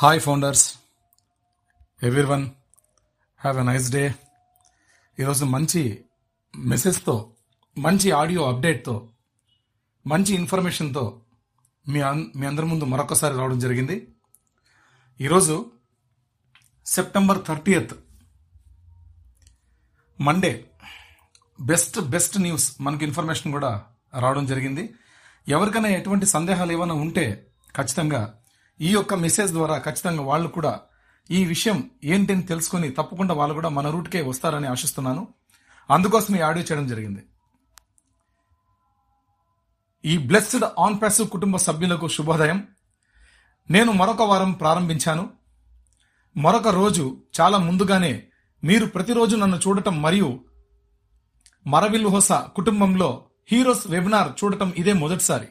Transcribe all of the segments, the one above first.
Hi founders everyone have a nice day ఈరోజు మంచి మెసేజ్తో మంచి ఆడియో అప్డేట్తో మంచి ఇన్ఫర్మేషన్తో మీ అన్ మీ అందరి ముందు మరొకసారి రావడం జరిగింది. ఈరోజు September thirtieth Monday best best news మనకి ఇన్ఫర్మేషన్ కూడా రావడం జరిగింది. ఎవరికైనా ఎటువంటి సందేహాలు ఏమైనా ఉంటే ఖచ్చితంగా ఈ యొక్క మెసేజ్ ద్వారా ఖచ్చితంగా వాళ్ళు కూడా ఈ విషయం ఏంటని తెలుసుకొని తప్పకుండా వాళ్ళు కూడా మన రూట్కే వస్తారని ఆశిస్తున్నాను. అందుకోసం ఈ ఆడియో చేయడం జరిగింది. ఈ బ్లెస్డ్ ఆన్ ప్యాసివ్ కుటుంబ సభ్యులకు శుభోదయం. నేను మరొక వారం ప్రారంభించాను. మరొక రోజు చాలా ముందుగానే మీరు ప్రతిరోజు నన్ను చూడటం మరియు మరవిల్హోస కుటుంబంలో హీరోస్ వెబినార్ చూడటం ఇదే మొదటిసారి.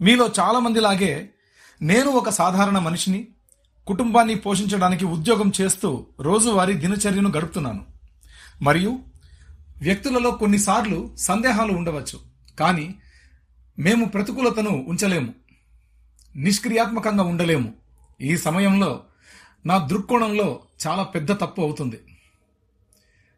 మీలో చాలామంది లాగే నేను ఒక సాధారణ మనిషిని కుటుంబాన్ని పోషించడానికి ఉద్యోగం చేస్తూ రోజువారీ దినచర్యను గడుపుతున్నాను. మరియు వ్యక్తులలో కొన్నిసార్లు సందేహాలు ఉండవచ్చు కానీ మేము ప్రతికూలతను ఉంచలేము నిష్క్రియాత్మకంగా ఉండలేము. ఈ సమయంలో నా దృక్కోణంలో చాలా పెద్ద తప్పు అవుతుంది.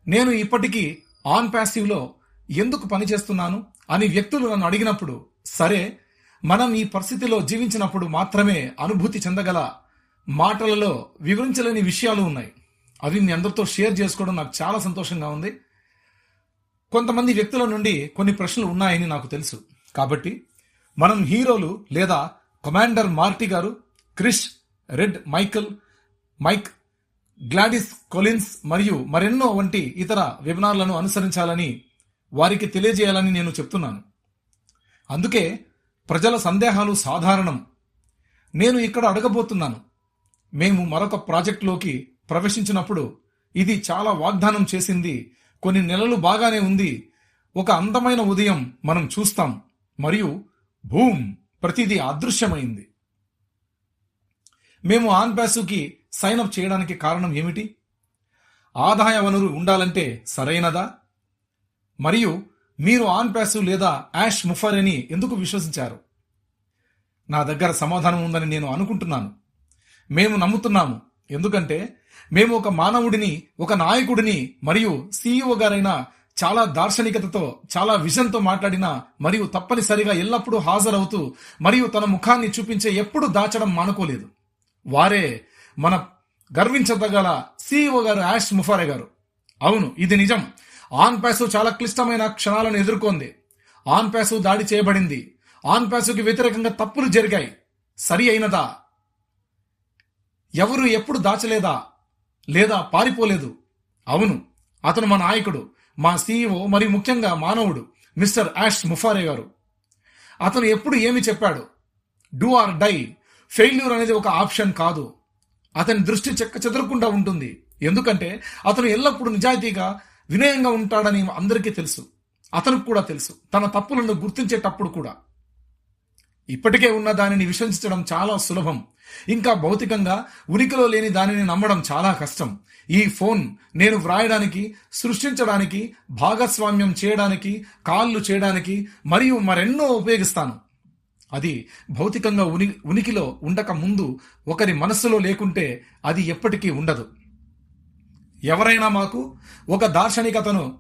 నేను ఇప్పటికీ ఆన్ ప్యాసివ్లో ఎందుకు పనిచేస్తున్నాను అని వ్యక్తులు నన్ను అడిగినప్పుడు సరే మనం ఈ పరిస్థితిలో జీవించినప్పుడు మాత్రమే అనుభూతి చెందగల మాటలలో వివరించలేని విషయాలు ఉన్నాయి. అవి మీ అందరితో షేర్ చేసుకోవడం నాకు చాలా సంతోషంగా ఉంది. కొంతమంది వ్యక్తుల నుండి కొన్ని ప్రశ్నలు ఉన్నాయని నాకు తెలుసు. కాబట్టి మనం హీరోలు లేదా కమాండర్ మార్టీ గారు Chris Red Michael Mike Gladys Collins మరియు మరెన్నో వంటి ఇతర వెబినార్లను అనుసరించాలని వారికి తెలియజేయాలని నేను చెప్తున్నాను. అందుకే ప్రజల సందేహాలు సాధారణం. నేను ఇక్కడ అడగబోతున్నాను. మేము మరొక ప్రాజెక్టులోకి ప్రవేశించినప్పుడు ఇది చాలా వాగ్దానం చేసింది. కొన్ని నెలలు బాగానే ఉంది. ఒక అందమైన ఉదయం మనం చూస్తాం. మరియు భూమ్ ప్రతిదీ అదృశ్యమైంది. మేము ఆన్ సైన్ అప్ చేయడానికి కారణం ఏమిటి? ఆదాయ వనరు ఉండాలంటే సరైనదా? మరియు మీరు ఆన్ ప్యాసివ్ లేదా యాష్ ముఫర్ అని ఎందుకు విశ్వసించారు? నా దగ్గర సమాధానం ఉందని నేను అనుకుంటున్నాను. మేము నమ్ముతున్నాము. ఎందుకంటే మేము ఒక మానవుడిని ఒక నాయకుడిని మరియు సీఈఓ గారైన చాలా దార్శనికతతో చాలా విజన్తో మాట్లాడిన మరియు తప్పనిసరిగా ఎల్లప్పుడూ హాజరవుతూ మరియు తన ముఖాన్ని చూపించే ఎప్పుడు దాచడం మానుకోలేదు. వారే మన గర్వించదగల సీఈఓ గారు యాష్ ముఫారే గారు. అవును ఇది నిజం. ఆన్ ప్యాసు చాలా క్లిష్టమైన క్షణాలను ఎదుర్కొంది. ఆన్ ప్యాసు దాడి చేయబడింది. ఆన్ ప్యాసుకి వ్యతిరేకంగా తప్పులు జరిగాయి. సరి అయినదా? ఎవరు ఎప్పుడు దాచలేదా? లేదా పారిపోలేదు? అవును అతను మా నాయకుడు మా సీఈఓ మరి ముఖ్యంగా మానవుడు మిస్టర్ యాష్ ముఫారే గారు. అతను ఎప్పుడు ఏమి చెప్పాడు? డూ ఆర్ డై ఫెయిల్యూర్ అనేది ఒక ఆప్షన్ కాదు. అతని దృష్టి చెక్క చెదరకుండా ఉంటుంది. ఎందుకంటే అతను ఎల్లప్పుడూ నిజాయితీగా వినయంగా ఉంటాడని అందరికీ తెలుసు. అతనికి కూడా తెలుసు. తన తప్పులను గుర్తించేటప్పుడు కూడా. ఇప్పటికే ఉన్న దానిని విశ్వసించడం చాలా సులభం. ఇంకా భౌతికంగా ఉనికిలో లేని దానిని నమ్మడం చాలా కష్టం. ఈ ఫోన్ నేను వ్రాయడానికి సృష్టించడానికి భాగస్వామ్యం చేయడానికి కాళ్ళు చేయడానికి మరియు మరెన్నో ఉపయోగిస్తాను. అది భౌతికంగా ఉని ఉనికిలో ఉండక ముందు ఒకరి మనస్సులో లేకుంటే అది ఎప్పటికీ ఉండదు. ఎవరైనా మాకు ఒక దార్శనికతను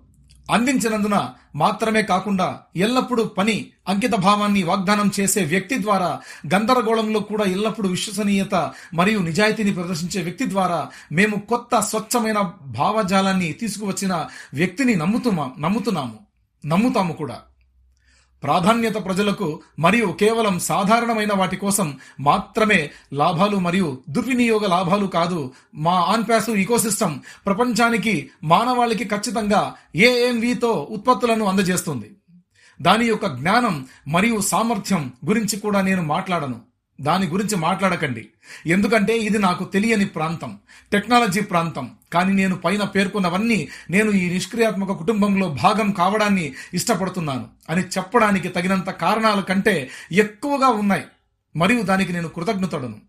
అందించినందున మాత్రమే కాకుండా ఎల్లప్పుడూ పని అంకిత భావాన్ని వాగ్దానం చేసే వ్యక్తి ద్వారా గందరగోళంలో కూడా ఎల్లప్పుడూ విశ్వసనీయత మరియు నిజాయితీని ప్రదర్శించే వ్యక్తి ద్వారా మేము కొత్త స్వచ్ఛమైన భావజాలాన్ని తీసుకువచ్చిన వ్యక్తిని నమ్ముతుమా నమ్ముతున్నాము. నమ్ముతాము కూడా. ప్రాధాన్యత ప్రజలకు మరియు కేవలం సాధారణమైన వాటి కోసం మాత్రమే లాభాలు మరియు దుర్వినియోగ లాభాలు కాదు. మా ఆన్ప్యాసు ఈకోసిస్టమ్ ప్రపంచానికి మానవాళికి ఖచ్చితంగా ఏఎంవితో ఉత్పత్తులను అందజేస్తుంది. దాని యొక్క జ్ఞానం మరియు సామర్థ్యం గురించి కూడా నేను మాట్లాడను. దాని గురించి మాట్లాడకండి. ఎందుకంటే ఇది నాకు తెలియని ప్రాంతం టెక్నాలజీ ప్రాంతం. కానీ నేను పైన పేర్కొన్నవన్నీ నేను ఈ నిష్క్రియాత్మక కుటుంబంలో భాగం కావడాన్ని ఇష్టపడుతున్నాను. అని చెప్పడానికి తగినంత కారణాల కంటే ఎక్కువగా ఉన్నాయి. మరియు దానికి నేను కృతజ్ఞతడను.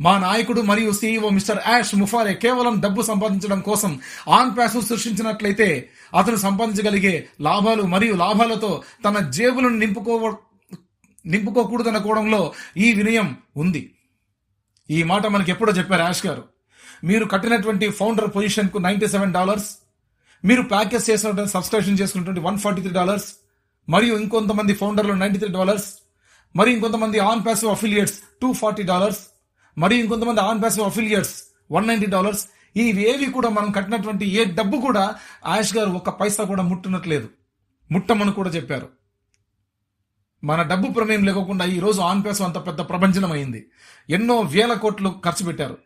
మా నాయకుడు మరియు సీఈఓ మిస్టర్ యాష్ ముఫారే కేవలం డబ్బు సంపాదించడం కోసం ఆన్ ప్యాసు సృష్టించినట్లయితే అతను సంపాదించగలిగే లాభాలు మరియు లాభాలతో తన జేబులను నింపుకోవ నింపుకోకూడదన్న కోణంలో ఈ వినయం ఉంది. ఈ మాట మనకి ఎప్పుడో చెప్పారు యాష్ గారు. మీరు కట్టినటువంటి ఫౌండర్ పొజిషన్కు నైంటీ సెవెన్ డాలర్స్ మీరు ప్యాకేజ్ చేసినటువంటి సబ్స్క్రిప్షన్ చేసుకున్నటువంటి వన్ ఫార్టీ త్రీ డాలర్స్ మరియు ఇంకొంతమంది ఫౌండర్లు నైంటీ త్రీ డాలర్స్ మరి ఇంకొంతమంది on passive affiliates two forty dollars మరి ఇంకొంతమంది on passive affiliates one ninety dollars. ఇవేవి కూడా మనం కట్టినటువంటి ఏ డబ్బు కూడా ఆయుష్ గారు ఒక్క పైసా కూడా ముట్టునట్లేదు. ముట్టమని కూడా చెప్పారు. మన డబ్బు ప్రమేయం లేకుండా ఈ రోజు ఆన్ అంత పెద్ద ప్రపంచం అయింది ఎన్నో వేల కోట్లు ఖర్చు పెట్టారు.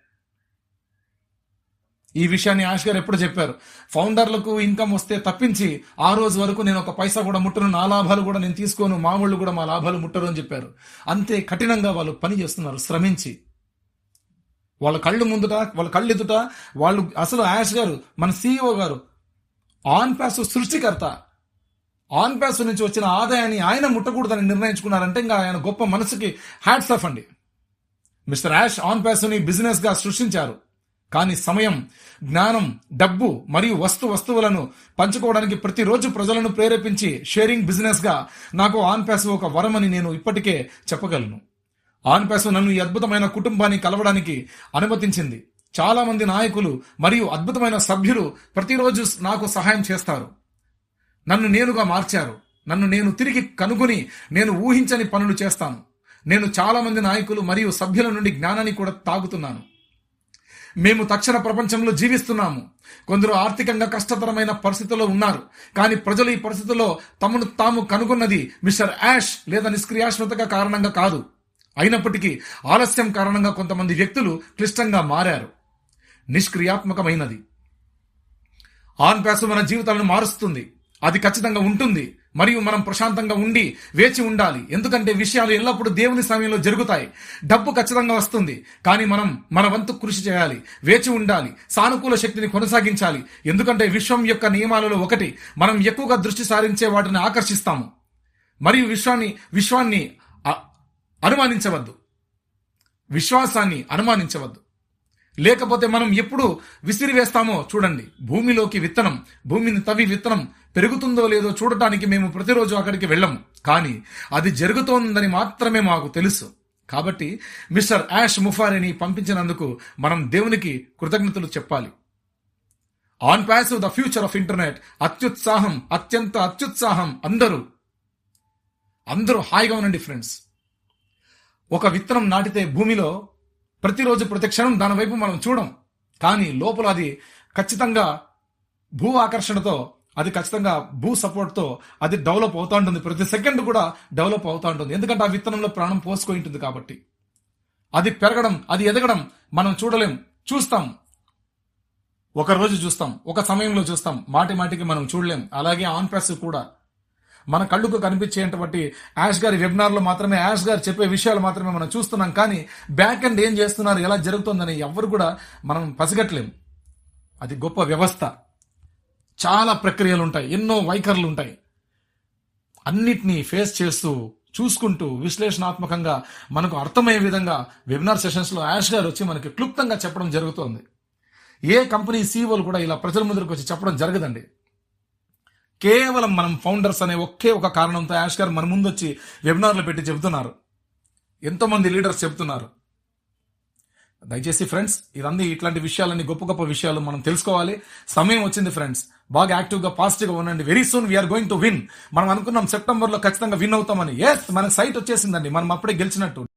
ఈ విషయాన్ని ఆష్ గారు ఎప్పుడు చెప్పారు? ఫౌండర్లకు ఇన్కమ్ వస్తే తప్పించి ఆ రోజు వరకు నేను ఒక పైసా కూడా ముట్టను నా లాభాలు కూడా నేను తీసుకోను మా వాళ్ళు కూడా మా లాభాలు ముట్టరు అని చెప్పారు. అంతే కఠినంగా వాళ్ళు పని చేస్తున్నారు శ్రమించి. వాళ్ళ కళ్ళు ముందుట వాళ్ళ కళ్ళు ఎదుట వాళ్ళు అసలు యాష్ గారు మన సీఈఓ గారు ఆన్ ప్యాస్ సృష్టికర్త. ఆన్ ప్యాస్ నుంచి వచ్చిన ఆదాయాన్ని ఆయన ముట్టకూడదని నిర్ణయించుకున్నారంటే ఇంకా ఆయన గొప్ప మనసుకి హ్యాట్స్ ఆఫ్ అండి. మిస్టర్ యాష్ ఆన్ ప్యాస్ని బిజినెస్గా సృష్టించారు. కానీ సమయం జ్ఞానం డబ్బు మరియు వస్తు వస్తువులను పంచుకోవడానికి ప్రతిరోజు ప్రజలను ప్రేరేపించి షేరింగ్ బిజినెస్గా నాకు ఆన్ ప్యాస్ ఒక వరమని నేను ఇప్పటికే చెప్పగలను. ఆన్ ప్యాస్ నన్ను ఈ అద్భుతమైన కుటుంబాన్ని కలవడానికి అనుమతించింది. చాలామంది నాయకులు మరియు అద్భుతమైన సభ్యులు ప్రతిరోజు నాకు సహాయం చేస్తారు. నన్ను నేనుగా మార్చారు. నన్ను నేను తిరిగి కనుగొని నేను ఊహించని పనులు చేస్తాను. నేను చాలామంది నాయకులు మరియు సభ్యుల నుండి జ్ఞానాన్ని కూడా తాగుతున్నాను. మేము తక్షణ ప్రపంచంలో జీవిస్తున్నాము. కొందరు ఆర్థికంగా కష్టతరమైన పరిస్థితుల్లో ఉన్నారు. కానీ ప్రజలు ఈ పరిస్థితుల్లో తమను తాము కనుగొన్నది మిస్టర్ యాష్ లేదా నిష్క్రియాత్మక కారణంగా కాదు. అయినప్పటికీ ఆలస్యం కారణంగా కొంతమంది వ్యక్తులు క్లిష్టంగా మారారు. నిష్క్రియాత్మకమైనది. ఆన్ ప్యాస్ మన జీవితాలను మారుస్తుంది. అది ఖచ్చితంగా ఉంటుంది. మరియు మనం ప్రశాంతంగా ఉండి వేచి ఉండాలి. ఎందుకంటే విషయాలు ఎల్లప్పుడూ దేవుని సమయంలో జరుగుతాయి. డబ్బు ఖచ్చితంగా వస్తుంది. కానీ మనం మన వంతు కృషి చేయాలి. వేచి ఉండాలి. సానుకూల శక్తిని కొనసాగించాలి. ఎందుకంటే విశ్వం యొక్క నియమాలలో ఒకటి. మనం ఎక్కువగా దృష్టి సారించే వాటిని ఆకర్షిస్తాము. మరియు విశ్వాన్ని విశ్వాన్ని అనుమానించవద్దు. విశ్వాసాన్ని అనుమానించవద్దు. లేకపోతే మనం ఎప్పుడు విసిరివేస్తామో చూడండి. భూమిలోకి విత్తనం భూమిని తవ్వి విత్తనం పెరుగుతుందో లేదో చూడటానికి మేము ప్రతిరోజు అక్కడికి వెళ్ళము. కానీ అది జరుగుతోందని మాత్రమే మాకు తెలుసు. కాబట్టి మిస్టర్ యాష్ ముఫారిని పంపించినందుకు మనం దేవునికి కృతజ్ఞతలు చెప్పాలి. On pass the future of internet అత్యుత్సాహం అత్యంత అత్యుత్సాహం అందరూ. అందరూ హాయిగా ఉండండి ఫ్రెండ్స్. ఒక విత్తనం నాటితే భూమిలో ప్రతిరోజు ప్రతిక్షణం దాని వైపు మనం చూడం. కానీ లోపల అది ఖచ్చితంగా భూ ఆకర్షణతో అది ఖచ్చితంగా భూ సపోర్ట్తో అది డెవలప్ అవుతూ ఉంటుంది. ప్రతి సెకండ్ కూడా డెవలప్ అవుతూ ఉంటుంది. ఎందుకంటే ఆ విత్తనంలో ప్రాణం పోసుకొని ఉంటుంది కాబట్టి. అది పెరగడం అది ఎదగడం మనం చూడలేం. చూస్తాం. ఒక రోజు చూస్తాం. ఒక సమయంలో చూస్తాం. మాటి మాటికి మనం చూడలేం. అలాగే ఆన్ ప్యాస్ కూడా. మన కళ్ళుకు కనిపించేటువంటి యాష్ గారి వెబినార్లో మాత్రమే యాష్ గారు చెప్పే విషయాలు మాత్రమే మనం చూస్తున్నాం. కానీ బ్యాక్ అండ్ ఏం చేస్తున్నారు ఎలా జరుగుతుందని ఎవరు కూడా మనం పసిగట్టలేము. అది గొప్ప వ్యవస్థ. చాలా ప్రక్రియలు ఉంటాయి ఎన్నో వైఖరులు ఉంటాయి అన్నిటినీ ఫేస్ చేస్తూ చూసుకుంటూ విశ్లేషణాత్మకంగా మనకు అర్థమయ్యే విధంగా వెబినార్ సెషన్స్లో యాష్ గారు వచ్చి మనకి క్లుప్తంగా చెప్పడం జరుగుతోంది. ఏ కంపెనీ సీఈఓలు కూడా ఇలా ప్రజల ముందుకు వచ్చి చెప్పడం జరగదండి. కేవలం మనం ఫౌండర్స్ అనే ఒకే ఒక కారణంతో యాష్ గారు మన ముందు వచ్చి వెబినార్లు పెట్టి చెబుతున్నారు. ఎంతోమంది లీడర్స్ చెబుతున్నారు. దయచేసి ఫ్రెండ్స్ ఇదంతా ఇట్లాంటి విషయాలన్నీ గొప్ప గొప్ప విషయాలు మనం తెలుసుకోవాలి. సమయం వచ్చింది ఫ్రెండ్స్. బాగా యాక్టివ్గా పాజిటివ్గా ఉండండి. Very soon we're going to win మనం అనుకున్నాం సెప్టెంబర్లో ఖచ్చితంగా విన్ అవుతామని. ఎస్ మనకు సైట్ వచ్చేసిందండి. మనం అప్పుడే గెలిచినట్టు.